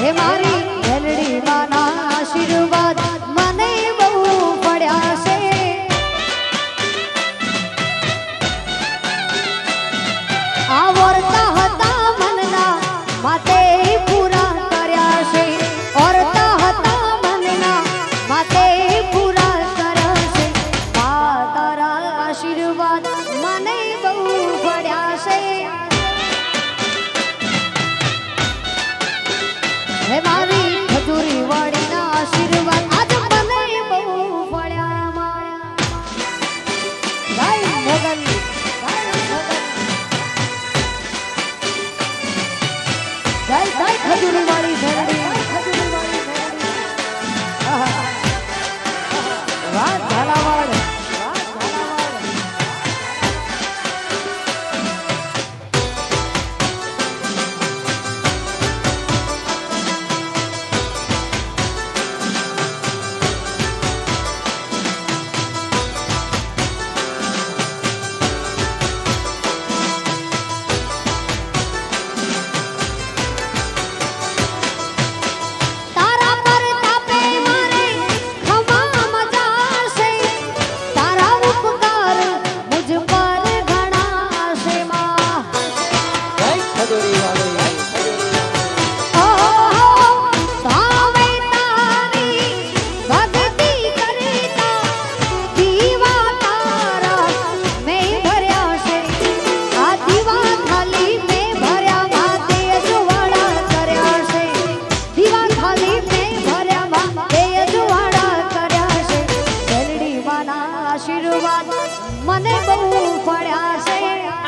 હે મારી હતા મનના માટે પૂરા કર્યા છે. ઓરતા હતા મનના માટે પૂરા કર્યા છે. આ તારા આશીર્વાદ મજૂરી વળીના આશીર્વાદ. મને બહુ પડ્યા છે.